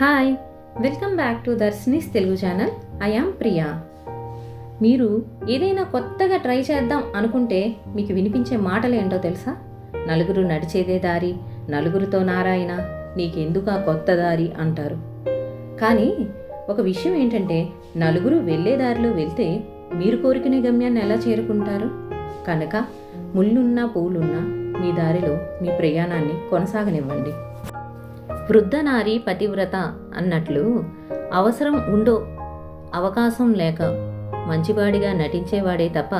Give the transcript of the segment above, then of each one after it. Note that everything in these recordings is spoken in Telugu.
హాయ్ వెల్కమ్ బ్యాక్ టు దర్శనీస్ తెలుగు ఛానల్ ఐ ప్రియా మీరు ఏదైనా కొత్తగా ట్రై చేద్దాం అనుకుంటే మీకు వినిపించే మాటలు ఏంటో తెలుసా? నలుగురు నడిచేదే దారి నలుగురితో నారాయణ నీకెందుకు ఆ కొత్త దారి అంటారు. కానీ ఒక విషయం ఏంటంటే నలుగురు వెళ్ళే దారిలో వెళ్తే మీరు కోరుకునే గమ్యాన్ని ఎలా చేరుకుంటారు? కనుక ముళ్ళున్నా పూలున్నా మీ దారిలో మీ ప్రయాణాన్ని కొనసాగనివ్వండి. వృద్ధ నారి పతివ్రత అన్నట్లు అవసరం ఉండో అవకాశం లేక మంచివాడిగా నటించేవాడే తప్ప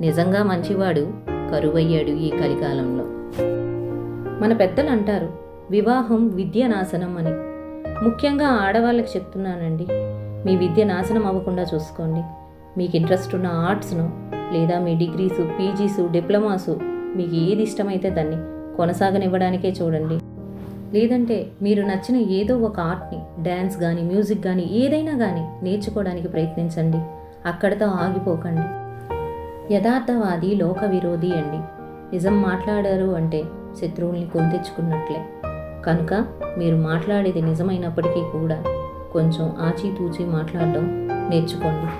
నిజంగా మంచివాడు కరువయ్యాడు ఈ కలికాలంలో. మన పెద్దలు అంటారు వివాహం విద్య నాశనం అని. ముఖ్యంగా ఆడవాళ్ళకి చెప్తున్నానండి మీ విద్య నాశనం అవ్వకుండా చూసుకోండి. మీకు ఇంట్రెస్ట్ ఉన్న ఆర్ట్స్ను లేదా మీ డిగ్రీసు పీజీసు డిప్లొమాసు మీకు ఏది ఇష్టమైతే దాన్ని కొనసాగనివ్వడానికే చూడండి. లేదంటే మీరు నచ్చిన ఏదో ఒక ఆర్ట్ని డ్యాన్స్ కానీ మ్యూజిక్ కానీ ఏదైనా కానీ నేర్చుకోవడానికి ప్రయత్నించండి. అక్కడితో ఆగిపోకండి. యథార్థవాది లోక విరోధి అండి. నిజం మాట్లాడారు అంటే శత్రువుల్ని కొంతెచ్చుకున్నట్లే కనుక మీరు మాట్లాడేది నిజమైనప్పటికీ కూడా కొంచెం ఆచితూచి మాట్లాడడం నేర్చుకోండి.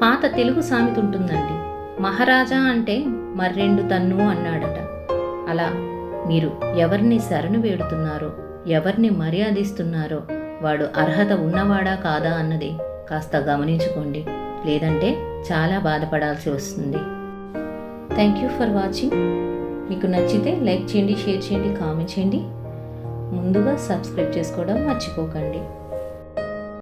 పాత తెలుగు సామెత ఉంటుందండి. మహారాజా అంటే మర్రెండు తన్ను అన్నాడట. అలా మీరు ఎవరిని శరణు వేడుతున్నారో ఎవరిని మర్యాదిస్తున్నారో వాడు అర్హత ఉన్నవాడా కాదా అన్నది కాస్త గమనించుకోండి. లేదంటే చాలా బాధపడాల్సి వస్తుంది. థ్యాంక్ యూ ఫర్ వాచింగ్ మీకు నచ్చితే లైక్ చేయండి షేర్ చేయండి కామెంట్ చేయండి. ముందుగా సబ్స్క్రైబ్ చేసుకోవడం మర్చిపోకండి.